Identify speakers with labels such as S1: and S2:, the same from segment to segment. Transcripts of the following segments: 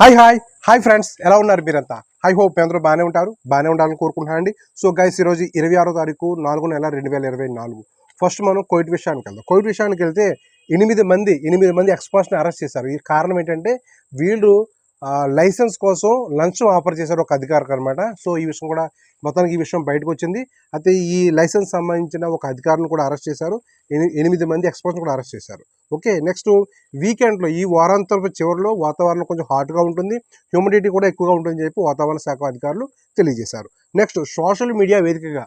S1: Hi hi hi friends ఎలా ఉన్నారు మీరంతా? హై హోప్ అందరూ బాగానే ఉంటారు. బాగానే ఉండాలని కోరుకుంటున్నానండి. సో గైస్ ఈరోజు ఇరవై ఆరో తారీఖు నాలుగు నెల రెండు వేల ఇరవై నాలుగు. ఫస్ట్ మనం కోవిడ్ విషయానికి వెళ్దాం. కోవిడ్ విషయానికి వెళ్తే ఎనిమిది మంది ఎనిమిది మంది ఎక్స్పర్ట్స్ని అరెస్ట్ చేశారు. ఈ కారణం ఏంటంటే వీళ్ళు లైసెన్స్ కోసం లంచం ఆఫర్ చేశారు ఒక అధికారికి అనమాట సో ఈ విషయం కూడా మొత్తానికి ఈ విషయం బయటకు వచ్చింది. అయితే ఈ లైసెన్స్ సంబంధించిన ఒక అధికారిని కూడా అరెస్ట్ చేశారు. ఎనిమిది మంది ఎక్స్పర్ట్స్ని కూడా అరెస్ట్ చేశారు. ఓకే నెక్స్ట్ వీకెండ్లో ఈ వారాంతరపు చివరిలో వాతావరణం కొంచెం హాట్గా ఉంటుంది. హ్యూమిడిటీ కూడా ఎక్కువగా ఉంటుందని చెప్పి వాతావరణ శాఖ అధికారులు తెలియజేశారు. నెక్స్ట్ సోషల్ మీడియా వేదికగా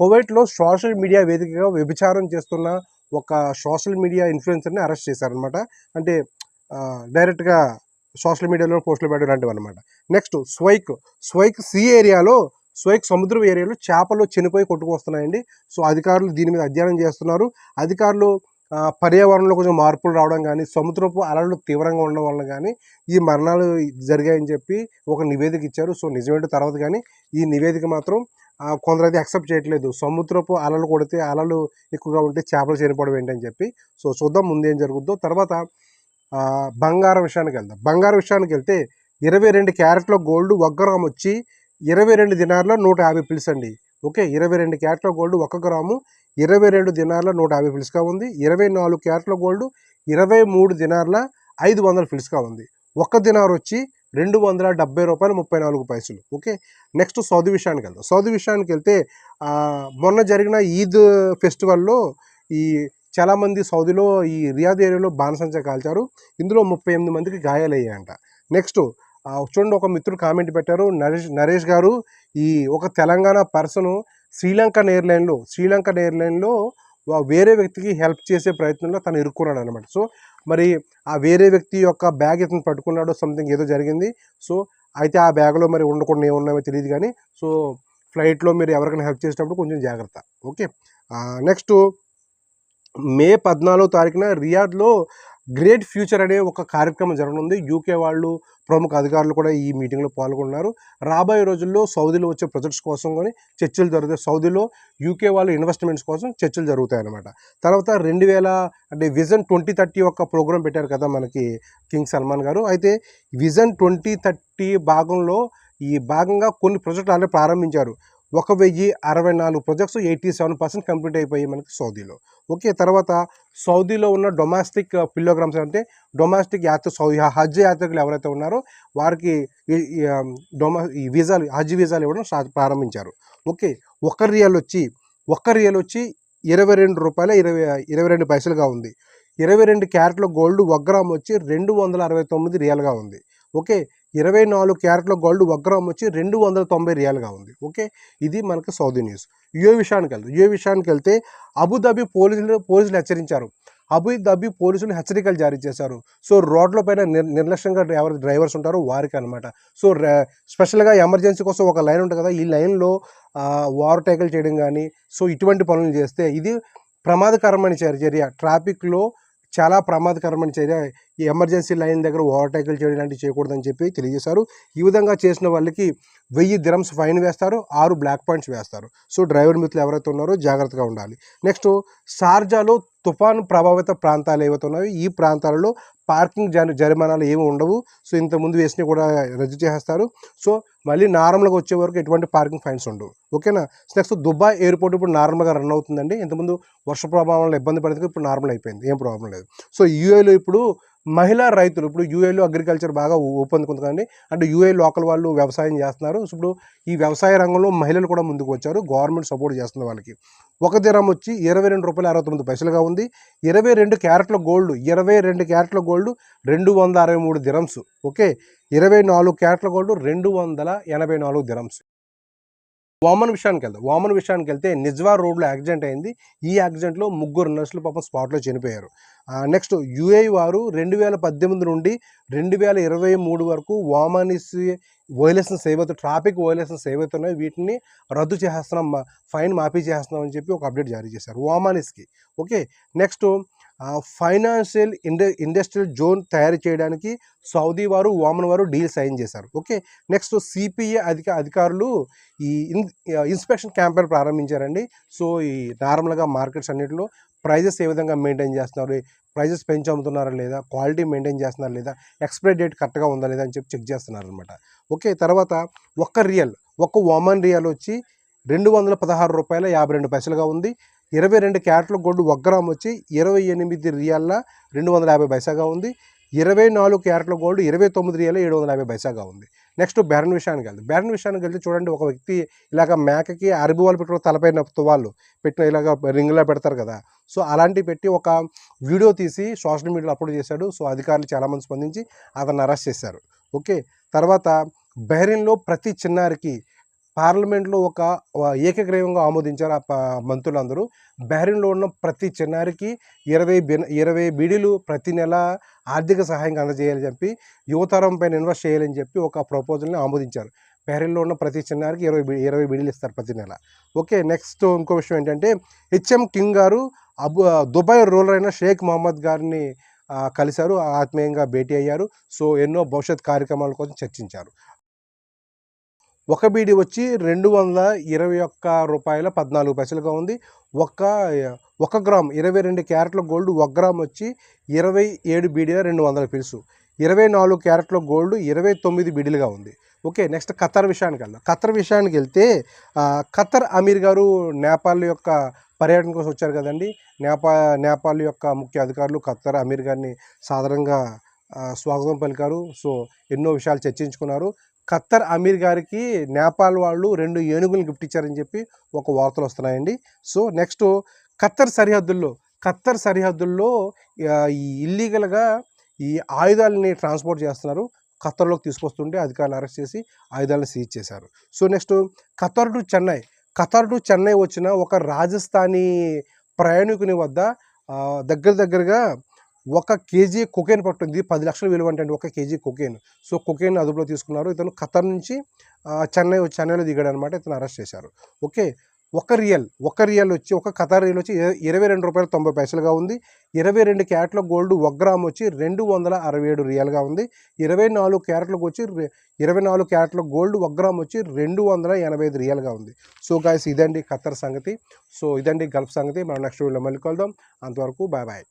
S1: కువైట్లో సోషల్ మీడియా వేదికగా వ్యభిచారం చేస్తున్న ఒక సోషల్ మీడియా ఇన్ఫ్లుయెన్సర్ని అరెస్ట్ చేశారనమాట అంటే డైరెక్ట్గా సోషల్ మీడియాలో పోస్టులు పెట్టడం లాంటివి అనమాట నెక్స్ట్ స్వైక్ స్వైక్ సీ ఏరియాలో స్వైక్ సముద్రం ఏరియాలో చేపలు చనిపోయి కొట్టుకొస్తున్నాయండి సో అధికారులు దీని మీద అధ్యయనం చేస్తున్నారు. అధికారులు పర్యావరణంలో కొంచెం మార్పులు రావడం కానీ సముద్రపు అలలు తీవ్రంగా ఉండడం వల్ల కానీ ఈ మరణాలు జరిగాయని చెప్పి ఒక నివేదిక ఇచ్చారు. సో నిజమేంటో తర్వాత కానీ ఈ నివేదిక మాత్రం కొందరైతే యాక్సెప్ట్ చేయట్లేదు. సముద్రపు అలలు కొడితే అలలు ఎక్కువగా ఉంటే చేపలు చనిపోవడం ఏంటని చెప్పి. సో చూద్దాం ముందేం జరుగుద్దో. తర్వాత బంగారం విషయానికి వెళ్దాం. బంగారం విషయానికి వెళ్తే ఇరవై రెండు క్యారెట్ల గోల్డ్ ఒక్క గ్రామ్ వచ్చి ఇరవై రెండు దినార్లో నూట యాభై పిల్స్ అండి. ఓకే? ఇరవై రెండు క్యారెట్ల గోల్డ్ ఒక్క గ్రాము ఇరవై రెండు దినార్ల నూట యాభై ఫిల్స్గా ఉంది. ఇరవై నాలుగు క్యారెట్ల గోల్డ్ ఇరవై మూడు దినార్ల ఐదు వందల ఫిల్స్గా ఉంది. ఒక్క దినార్ వచ్చి రెండు వందల డెబ్బై రూపాయలు ముప్పై నాలుగు పైసలు. ఓకే? నెక్స్ట్ సౌదీ విషయానికి వెళ్దాం. సౌదీ విషయానికి వెళ్తే మొన్న జరిగిన ఈద్ ఫెస్టివల్లో ఈ చాలామంది సౌదీలో ఈ రియాద్ ఏరియాలో బాణసంచా కాల్చారు. ఇందులో ముప్పై ఎనిమిది మందికి గాయాలయ్యాయంట. నెక్స్ట్ చూడండి ఒక మిత్రుడు కామెంట్ పెట్టారు. నరేష్ నరేష్ గారు ఈ ఒక తెలంగాణ పర్సను శ్రీలంకన్ ఎయిర్లైన్లో శ్రీలంకన్ ఎయిర్లైన్లో వేరే వ్యక్తికి హెల్ప్ చేసే ప్రయత్నంలో తను ఇరుక్కున్నాడు అనమాట సో మరి ఆ వేరే వ్యక్తి యొక్క బ్యాగ్ ఇతను పట్టుకున్నాడో సంథింగ్ ఏదో జరిగింది. సో అయితే ఆ బ్యాగ్లో మరి ఉండకుండా ఏమున్నాయో తెలియదు కానీ సో ఫ్లైట్లో మీరు ఎవరికైనా హెల్ప్ చేసేటప్పుడు కొంచెం జాగ్రత్త. ఓకే నెక్స్ట్ మే పద్నాలుగో తారీఖున రియాద్లో గ్రేట్ ఫ్యూచర్ అనే ఒక కార్యక్రమం జరగనుంది. యూకే వాళ్ళు ప్రముఖ అధికారులు కూడా ఈ మీటింగ్లో పాల్గొన్నారు. రాబోయే రోజుల్లో సౌదీలో వచ్చే ప్రొజెక్ట్స్ కోసం కానీ చర్చలు జరుగుతాయి సౌదీలో యూకే వాళ్ళు ఇన్వెస్ట్మెంట్స్ కోసం చర్చలు జరుగుతాయి అన్నమాట తర్వాత రెండు వేల అంటే విజన్ ట్వంటీ థర్టీ ఒక ప్రోగ్రామ్ పెట్టారు కదా మనకి కింగ్ సల్మాన్ గారు. అయితే విజన్ ట్వంటీ థర్టీ భాగంలో ఈ భాగంగా కొన్ని ప్రాజెక్టులు ఆల్రెడీ ప్రారంభించారు. ఒక వెయ్యి అరవై నాలుగు projects eighty seven percent complete అయిపోయాయి మనకి సౌదీలో. ఓకే తర్వాత సౌదీలో ఉన్న డొమాస్టిక్ పిల్లోగ్రామ్స్ uh, అంటే డొమాస్టిక్ యాత్ర సౌదీ హజ్ యాత్రికులు ఎవరైతే ఉన్నారో వారికి డొమా um, ఈ వీసాలు హజ్ వీసాలు ఇవ్వడం ప్రారంభించారు. ఓకే ఒక రియల్ వచ్చి ఒక్క రియల్ వచ్చి ఇరవై రెండు రూపాయల ఇరవై ఇరవై రెండు పైసలుగా ఉంది. ఇరవై రెండు క్యారెట్ల గోల్డ్ ఒక గ్రామ్ వచ్చి రెండు వందల అరవై తొమ్మిది రియల్గా ఉంది. ఓకే ఇరవై నాలుగు క్యారెట్ల గోల్డ్ ఒక గ్రామ్ వచ్చి రెండు వందల తొంభై రియల్గా ఉంది. ఓకే? ఇది మనకి సౌదీ న్యూస్. యుఏ విషయానికి వెళ్తే యుఏ విషయానికి వెళ్తే అబుదాబి పోలీసులు పోలీసులు హెచ్చరించారు. అబుదాబి పోలీసులు హెచ్చరికలు జారీ చేశారు. సో రోడ్ల పైన నిర్ నిర్లక్ష్యంగా ఎవరు డ్రైవర్స్ ఉంటారో వారికి అనమాట సో స్పెషల్గా ఎమర్జెన్సీ కోసం ఒక లైన్ ఉంటుంది కదా ఈ లైన్లో ఓవర్ టేకల్ చేయడం కానీ సో ఇటువంటి పనులు చేస్తే ఇది ప్రమాదకరమైన చర్య. ట్రాఫిక్లో చాలా ప్రమాదకరమైన చర్య. ఈ ఎమర్జెన్సీ లైన్ దగ్గర ఓవర్టేకులు చేయడం ఇలాంటివి చేయకూడదని చెప్పి తెలియజేశారు. ఈ విధంగా చేసిన వాళ్ళకి వెయ్యి దిరమ్స్ ఫైన్ వేస్తారు ఆరు బ్లాక్ పాయింట్స్ వేస్తారు. సో డ్రైవర్ మిత్రులు ఎవరైతే ఉన్నారో జాగ్రత్తగా ఉండాలి. నెక్స్ట్ షార్జాలో తుఫాను ప్రభావిత ప్రాంతాలు ఏవైతే ఉన్నాయో ఈ ప్రాంతాలలో పార్కింగ్ జరి జరిమానాలు ఏమి ఉండవు. సో ఇంతకుముందు వేసినవి కూడా రద్దు చేసేస్తారు. సో మళ్ళీ నార్మల్గా వచ్చే వరకు ఎటువంటి పార్కింగ్ ఫైన్స్ ఉండవు. ఓకేనా? నెక్స్ట్ దుబాయ్ ఎయిర్పోర్ట్ ఇప్పుడు నార్మల్గా రన్ అవుతుందండి. ఇంతకుముందు వర్ష ప్రభావంలో ఇబ్బంది పడితే ఇప్పుడు నార్మల్ అయిపోయింది. ఏం ప్రాబ్లం లేదు. సో యూఏలో ఇప్పుడు మహిళా రైతులు ఇప్పుడు యూఏలో అగ్రికల్చర్ బాగా ఊ- ఊపందుకుంది అంటే యూఏ లోకల్ వాళ్ళు వ్యవసాయం చేస్తున్నారు. ఇప్పుడు ఈ వ్యవసాయ రంగంలో మహిళలు కూడా ముందుకు వచ్చారు. గవర్నమెంట్ సపోర్ట్ చేస్తుంది వాళ్ళకి. ఒక దినం వచ్చి ఇరవై రెండు రూపాయల అరవై తొమ్మిది పైసలుగా ఉంది. ఇరవై రెండు క్యారెట్ల గోల్డ్ ఇరవై రెండు క్యారెట్ల గోల్డ్ రెండు వందల అరవై మూడు దిరమ్స్. ఓకే? ఇరవై నాలుగు క్యారెట్ల గోల్డ్ రెండు వందల ఎనభై నాలుగు దిరమ్స్. వామన్ విషయానికి వెళ్దాం. వామన్ విషయానికి వెళ్తే నిజ్వా రోడ్లో యాక్సిడెంట్ అయింది. ఈ యాక్సిడెంట్లో ముగ్గురు నర్సులు పాపం స్పాట్లో చనిపోయారు. నెక్స్ట్ యుఏ వారు రెండు వేల పద్దెనిమిది నుండి రెండు వేల ఇరవై మూడు వరకు వామనిస్ వైలేషన్స్ ఏవైతే ట్రాఫిక్ వైలేషన్స్ ఏవైతే ఉన్నాయో. వీటిని రద్దు చేస్తున్నాం ఫైన్ మాఫీ చేస్తున్నాం అని చెప్పి ఒక అప్డేట్ జారీ చేశారు వామానిస్కి. ఓకే నెక్స్ట్ ఫైనాన్షియల్ ఇండ ఇండస్ట్రియల్ జోన్ తయారు చేయడానికి సౌదీ వారు వామన్ వారు డీల్ సైన్ చేశారు. ఓకే నెక్స్ట్ సిపిఏ అధిక అధికారులు ఈ ఇన్స్పెక్షన్ క్యాంపెయిన్ ప్రారంభించారండి. సో ఈ నార్మల్గా మార్కెట్స్ అన్నిటిలో ప్రైజెస్ ఏ విధంగా మెయింటైన్ చేస్తున్నారు? ప్రైజెస్ పెంచి అమ్ముతున్నారా లేదా? క్వాలిటీ మెయింటైన్ చేస్తున్నారా లేదా? ఎక్స్పైరీ డేట్ కరెక్ట్గా ఉందా లేదా అని చెప్పి చెక్ చేస్తున్నారు అనమాట ఓకే తర్వాత ఒక్క రియల్ ఒక్క వామన్ రియల్ వచ్చి రెండు వందల పదహారు రూపాయల యాభై రెండు పైసలుగా ఉంది. ఇరవై రెండు క్యారెట్ల గోల్డ్ ఒక గ్రామ్ వచ్చి ఇరవై ఎనిమిది రియాల రెండు వందల యాభై పైసాగా ఉంది. ఇరవై నాలుగు క్యారెట్ల గోల్డ్ ఇరవై తొమ్మిది రియల్ ఏడు వందల యాభై పైసాగా ఉంది. నెక్స్ట్ బెరన్ విషయానికి వెళ్తే బెరన్ విషయానికి వెళ్తే చూడండి ఒక వ్యక్తి ఇలాగ మేకకి అరబి వాళ్ళు పెట్టిన తలపై వాళ్ళు పెట్టిన ఇలాగ రింగ్లా పెడతారు కదా. సో అలాంటివి పెట్టి ఒక వీడియో తీసి సోషల్ మీడియాలో అప్లోడ్ చేశాడు. సో అధికారులు చాలామంది స్పందించి అతన్ని అరెస్ట్ చేశారు. ఓకే? తర్వాత బహ్రెయిన్లో ప్రతి చిన్నారికి పార్లమెంట్లో ఒక ఏకగ్రీవంగా ఆమోదించారు ఆ మంత్రులందరూ. బహ్రెయిన్లో ఉన్న ప్రతి చిన్నారికి ఇరవై బిన్ ఇరవై బీడీలు ప్రతి నెల ఆర్థిక సహాయం అందజేయాలని చెప్పి యువతరం పైన ఇన్వెస్ట్ చేయాలని చెప్పి ఒక ప్రపోజల్ని ఆమోదించారు. బహ్రెయిన్లో ఉన్న ప్రతి చిన్నారికి ఇరవై ఇరవై బీడీలు ఇస్తారు ప్రతి నెల. ఓకే నెక్స్ట్ ఇంకో విషయం ఏంటంటే హెచ్ఎం కింగ్ గారు అబు దుబాయ్ రూలర్ అయిన షేక్ మహమ్మద్ గారిని కలిశారు. ఆత్మీయంగా భేటీ అయ్యారు. సో ఎన్నో భవిష్యత్ కార్యక్రమాల కోసం చర్చించారు. ఒక బీడీ వచ్చి రెండు వందల ఇరవై ఒక్క రూపాయల పద్నాలుగు పైసలుగా ఉంది. ఒక ఒక గ్రామ్ ఇరవై రెండు క్యారెట్ల గోల్డ్ ఒక గ్రామ్ వచ్చి ఇరవై ఏడు బీడీల రెండు వందల పిలుసు. ఇరవై నాలుగు క్యారెట్ల గోల్డ్ ఇరవై తొమ్మిది బీడీలుగా ఉంది. ఓకే నెక్స్ట్ ఖతర్ విషయానికి వెళ్దాం. ఖతర్ విషయానికి వెళ్తే ఖతర్ అమీర్ గారు నేపాల్ యొక్క పర్యటన కోసం వచ్చారు కదండి. నేపా నేపాల్ యొక్క ముఖ్య అధికారులు ఖతర్ అమీర్ గారిని సాధారణంగా స్వాగతం పలికారు. సో ఎన్నో విషయాలు చర్చించుకున్నారు. ఖత్తర్ అమీర్ గారికి నేపాల్ వాళ్ళు రెండు ఏనుగులు గిఫ్ట్ ఇచ్చారని చెప్పి ఒక వార్తలు వస్తున్నాయండి. సో నెక్స్ట్ ఖత్తర్ సరిహద్దుల్లో ఖత్తర్ సరిహద్దుల్లో ఈ ఇల్లీగల్గా ఈ ఆయుధాలని ట్రాన్స్పోర్ట్ చేస్తున్నారు. ఖత్తర్లోకి తీసుకొస్తుంటే అధికారులు అరెస్ట్ చేసి ఆయుధాలను సీజ్ చేశారు. So next Qatar to Chennai Qatar to Chennai వచ్చిన ఒక రాజస్థానీ ప్రయాణికుని వద్ద దగ్గర దగ్గరగా ఒక కేజీ కొకేన్ పట్టుంది పది లక్షల విలువంటే ఒక కేజీ కొకేన్. సో కొకేన్ అదుపులో తీసుకున్నారు. ఇతను ఖతర్ నుంచి చెన్నై చెన్నైలో దిగాడు అనమాట ఇతను అరెస్ట్ చేశారు. ఓకే? ఒక రియల్ ఒక రియల్ వచ్చి ఒక ఖతార్ రియల్ వచ్చి ఇరవై రెండు రూపాయల తొంభై పైసలుగా ఉంది. ఇరవై రెండు క్యారెట్ల గోల్డ్ ఒక గ్రామ్ వచ్చి రెండు వందల అరవై ఏడు రియల్గా ఉంది. ఇరవై నాలుగు క్యారెట్లకు వచ్చి ఇరవై నాలుగు క్యారెట్ల గోల్డ్ ఒక గ్రామ్ వచ్చి రెండు వందల ఎనభై ఐదు రియల్గా ఉంది. సో గాయస్ ఇదండి ఖత్తర్ సంగతి. సో ఇదండి గల్ఫ్ సంగతి. మనం నెక్స్ట్ వీడియోలో మళ్ళీ కలుద్దాం. అంతవరకు బాయ్ బాయ్.